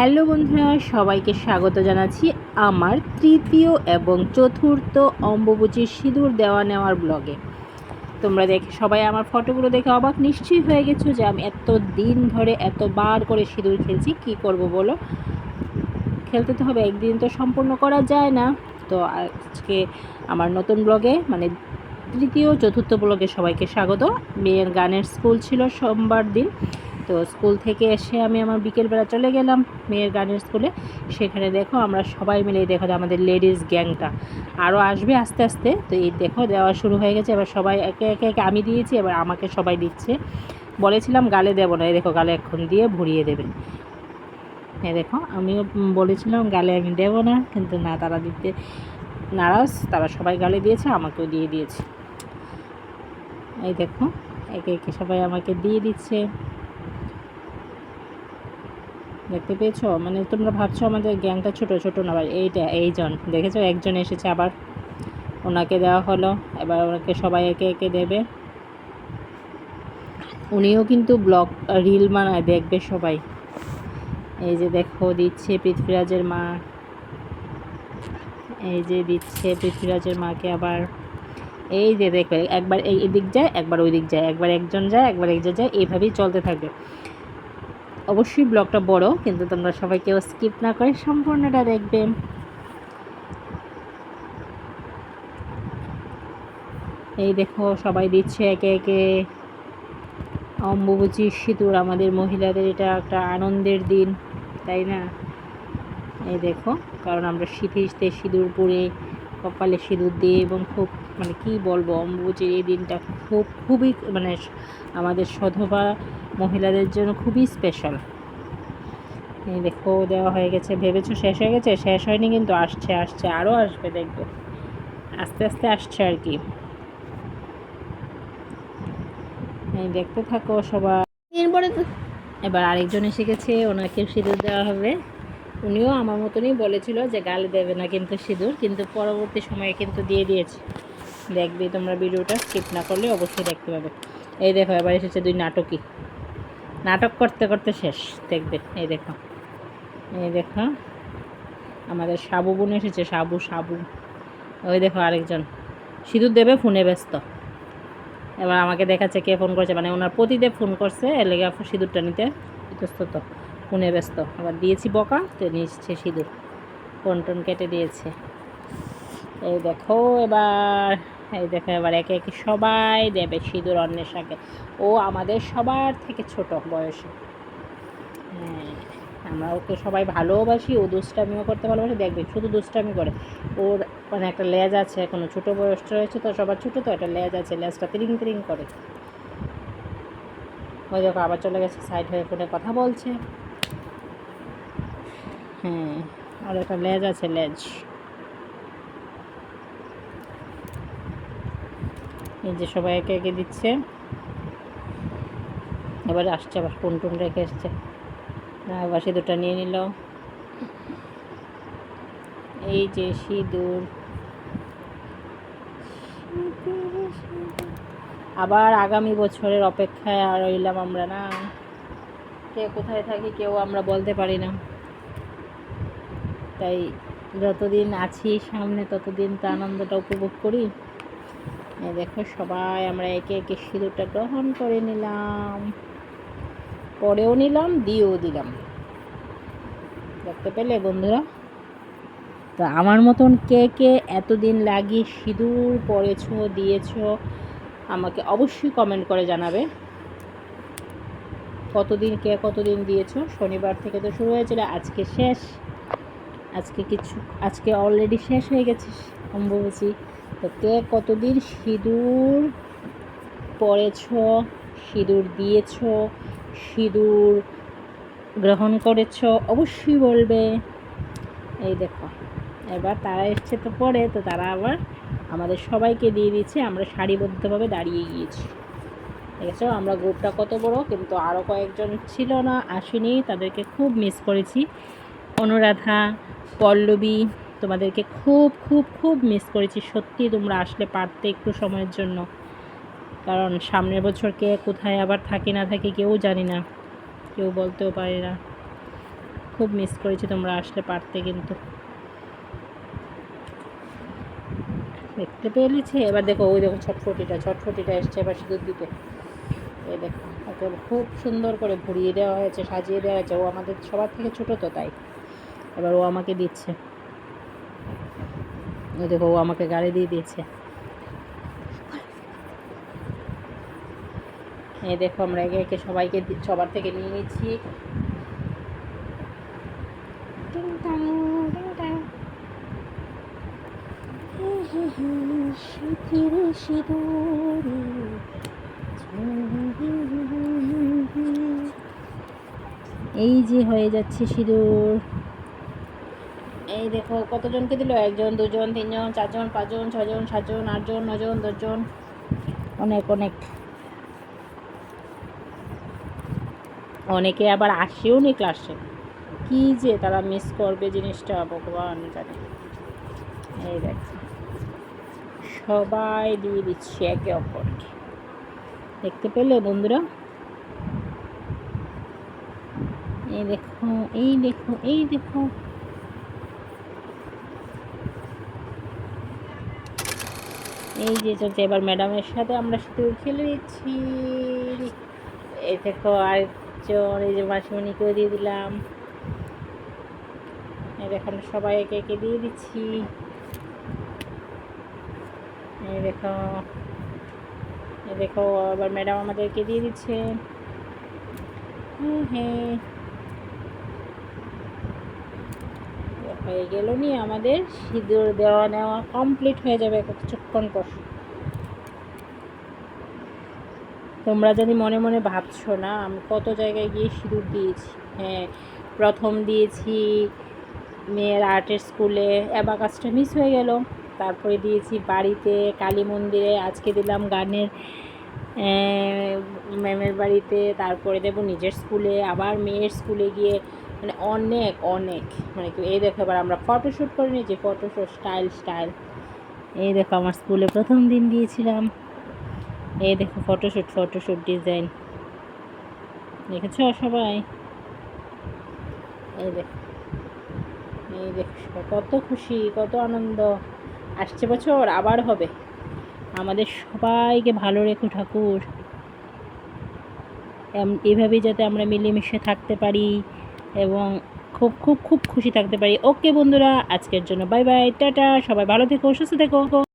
Hello বন্ধুরা, সবাইকে স্বাগত জানাচ্ছি আমার তৃতীয় এবং চতুর্থ অম্বুবচির সিঁদুর দেওয়া নেওয়ার ব্লগে। তোমরা দেখে, সবাই আমার ফটোগুলো দেখে অবাক নিশ্চয়ই হয়ে গেছো যে আমি এত দিন ধরে এতবার করে সিঁদুর খেলছি, কি করব বলো? খেলতে তো হবে, একদিন তো সম্পূর্ণ করা যায় না। তো আজকে আমার নতুন ব্লগে মানে তৃতীয় চতুর্থ ব্লগে সবাইকে স্বাগত। মেয়ের গানের স্কুল ছিল সোমবার দিন। তো স্কুল থেকে এসে আমি আমার বিকেলবেলা চলে গেলাম মেয়ের গানের স্কুলে। সেখানে দেখো আমরা সবাই মিলে দেখো আমাদের লেডিস গ্যাংটা। আরও আসবে আস্তে আস্তে। তো এই দেখো দেওয়া শুরু হয়ে গেছে। এবার সবাই একে একে একে আমি দিয়েছি, এবার আমাকে সবাই দিচ্ছে। বলেছিলাম গালে দেবো না, এই দেখো গালে এখন দিয়ে ভরিয়ে দেবে হ্যাঁ দেখো আমিও বলেছিলাম গালে আমি দেবো না, কিন্তু না তারা দিতে নারাজ, তারা সবাই গালে দিয়েছে, আমাকেও দিয়ে দিয়েছে। এই দেখো একে একে সবাই আমাকে দিয়ে দিচ্ছে। দেখতে পেয়েছ? মানে তোমরা ভাবছ আমাদের গ্যাংটা ছোট ছোট না, আবার এইটা, এইজন। দেখেছ? একজন এসেছে আবার। ওনাকে দেওয়া হলো। এবার ওনাকে সবাই একে একে দেবে। উনিও কিন্তু ব্লগ, রিল বানায়, দেখবে সবাই। এই যে দেখো, দিচ্ছে পৃথ্বীরাজের মা। এই যে দিচ্ছে পৃথ্বীরাজের মাকে আবার। এই যে দেখবে, একবার এই দিক যায়, একবার ওই দিক যায়, একবার একজন যায়, একবার একজন যায়, এইভাবেই চলতে থাকবে। অবশ্যই ব্লগটা বড়, কিন্তু তোমরা সবাই কেউ স্কিপ না করে সম্পূর্ণটা দেখবে। এই দেখো, সবাই দিচ্ছে একে একে। অম্বুবচী সিঁদুর, আমাদের মহিলাদের এটা একটা আনন্দের দিন, তাই না? এই দেখো, কারণ আমরা শীতে সিঁদুর পরে কপালে সিঁদুর দিয়ে এবং খুব মানে কি বলব, অম্বুবচীর এই দিনটা খুব খুবই মানে আমাদের সধবা মহিলাদের জন্য খুবই স্পেশাল এই দেখো দেওয়া হয়ে গেছে ভেবেছো শেষ হয়ে গেছে? শেষ হয়নি কিন্তু আসছে আসছে আরও আসবে দেখবে। আস্তে আস্তে আসছে আর কি। দেখতে থাকো সবাই এরপরে তো এবার আরেকজন এসে গেছে ওনাকে সিঁদুর দেওয়া হবে। উনিও আমার মতনই বলেছিল যে গালে দেবে না কিন্তু সিঁদুর কিন্তু পরবর্তী সময়ে কিন্তু দিয়ে দিয়েছে। দেখবে তোমরা ভিডিওটা স্কিপ না করলে অবশ্যই দেখতে পাবে। এই দেখো, এবার এসেছে দুই নাটকই। নাটক করতে করতে শেষ, দেখবে, এই দেখো। এই দেখো, আমাদের সাবু বোন এসেছে, সাবু সাবু। ওই দেখো আরেকজন। সিঁদুর দেবে, ফোনে ব্যস্ত। এবার আমাকে দেখাচ্ছে কে ফোন করছে মানে ওনার পতিদেব ফোন করছে, এর লেগে সিঁদুরটা নিতে ইতস্তত ফোনে ব্যস্ত। আবার দিয়েছি বকা, তো নিচ্ছে সিঁদুর। ফোন টোন কেটে দিয়েছে। এই দেখো এবার, এই দেখো এবার একে একে সবাই দেবে সিঁদুর সাথে ও আমাদের সবার থেকে ছোট বয়সে। হ্যাঁ আমরা ওকে সবাই ভালোবাসি, ও দুষ্টামিও করতে ভালোবাসে। দেখবে শুধু দুষ্টামি করে। ওর মানে একটা লেজ আছে, এখনও ছোটো বয়স রয়েছে তো, সবার ছোটো তো, একটা লেজ আছে, লেজটা তিরিং তিরিং করে। ওই দেখো আবার চলে গেছে সাইড হয়ে ফোনে কথা বলছে। হ্যাঁ আর একটা লেজ আছে, লেজ। এই যে সবাই একে একে দিচ্ছে। এবার আসছে, আবার টুন টুন রেখে এসছে। আবার সিঁদুরটা নিয়ে নিল। এই যে সিঁদুর। আবার আগামী বছরের অপেক্ষায় আর রইলাম আমরা না। কে কোথায় থাকি কেউ আমরা বলতে পারি না। তাই যতদিন আছি সামনে, ততদিন তো আনন্দটা উপভোগ করি। দেখো সবাই, আমরা একে একে সিঁদুরটা গ্রহণ করে নিলাম। পরেও নিলাম, দিয়েও দিলাম। দেখতে পেলে বন্ধুরা? তো আমার মতন কে কে এতদিন লাগিয়ে সিঁদুর পরেছ, দিয়েছ, আমাকে অবশ্যই কমেন্ট করে জানাবে। কতদিন কে কতদিন দিয়েছ? শনিবার থেকে তো শুরু হয়েছিল, আজকে শেষ। আজকে কিছু, আজকে অলরেডি শেষ হয়ে গেছে অম্বুবাচী তো কে কতদিন সিঁদুর পরেছ সিঁদুর দিয়েছ, সিঁদুর গ্রহণ করেছ? অবশ্যই বলবে। এই দেখো, এবার তারা এসছে তো পরে, তো তারা আবার আমাদের সবাইকে দিয়ে দিচ্ছে আমরা সারিবদ্ধভাবে দাঁড়িয়ে গিয়েছি। ঠিক আছে, আমরা গ্রুপটা কত বড়, কিন্তু আরও কয়েকজন ছিল না, আসেনি, তাদেরকে খুব মিস করেছি। অনুরাধা, পল্লবী তোমাদেরকে খুব খুব খুব মিস করেছি। সত্যি তোমরা আসলে পারতে একটু সময়ের জন্য। কারণ সামনের বছর কে কোথায় আবার থাকি না থাকি কেউ জানি না। কেউ বলতেও পারে না। খুব মিস করেছি তোমরা আসলে পারতে কিন্তু। দেখতে পেয়েছে এবার দেখো, ওই দেখো ছটফটিটা ছটফটিটা এসছে এবার সিঁদুর দিতে। এই দেখো, ওকে খুব সুন্দর করে ঘুরিয়ে দেওয়া হয়েছে, সাজিয়ে দেওয়া হয়েছে। ও আমাদের সবার থেকে ছোটো তো তাই। এবার ও আমাকে দিচ্ছে। দেখো, ও আমাকে গাড়ি দিয়ে দিয়েছে। এই দেখো, আমরা একে একে সবাইকে সবার থেকে নিয়ে নিচ্ছি। এই যে হয়ে যাচ্ছে সিঁদুর। এই দেখো, কতজনকে দিল? একজন, দুজন, তিনজন, চারজন, পাঁচজন, ছজন, সাতজন, আটজন, নজন, দশজন। অনেক অনেক। অনেকে আবার আসেও নি ক্লাসে কি যে তারা মিস করবে জিনিসটা, ভগবান জানে। এই দেখ। সবাই দিয়ে দিচ্ছে একে অপরকে। দেখতে পেলে বন্ধুরা? এই দেখো এই দেখো এই দেখো। এই যে চলছে, এবার ম্যাডামের সাথে আমরা শুধু খেলে দিচ্ছি এই দেখো, আরেকজন, এই যে মাসিমণিকেও দিয়ে দিলাম। এই দেখো সবাই একে একে দিয়ে দিচ্ছি। এই দেখো এই দেখো, আবার ম্যাডাম আমাদেরকে দিয়ে দিচ্ছে। হ্যাঁ হ্যাঁ গেল নি আমাদের সিঁদুর দেওয়া নেওয়া কমপ্লিট হয়ে যাবে কিছুক্ষণ পর তোমরা যদি মনে মনে ভাবছ, না, আমি কত জায়গায় গিয়ে সিঁদুর দিয়েছি? হ্যাঁ প্রথম দিয়েছি মেয়ের আর্টের স্কুলে, অ্যাবাকাসটা মিস হয়ে গেল। তারপরে দিয়েছি বাড়িতে, কালী মন্দিরে, আজকে দিলাম গানের ম্যামের বাড়িতে, তারপরে দেবো নিজের স্কুলে, আবার মেয়ের স্কুলে গিয়ে মানে অনেক অনেক মানে এই দেখো এবার আমরা ফটোশ্যুট করে নিয়েছি ফটোশ্যুট স্টাইল স্টাইল এই দেখো, আমার স্কুলে প্রথম দিন দিয়েছিলাম এই দেখো ফটোশ্যুট ফটোশ্যুট ডিজাইন দেখেছ সবাই? এই দেখো এই দেখো কত খুশি, কত আনন্দ। আসছে বছর, আবার হবে। আমাদের সবাইকে ভালো রেখো ঠাকুর। এভাবেই যাতে আমরা মিলেমিশে থাকতে পারি এবং খুব খুব খুব খুশি থাকতে পারি। ওকে বন্ধুরা, আজকের জন্য বাই বাই টাটা, সবাই ভালো থেকো, সুস্থ থেকো।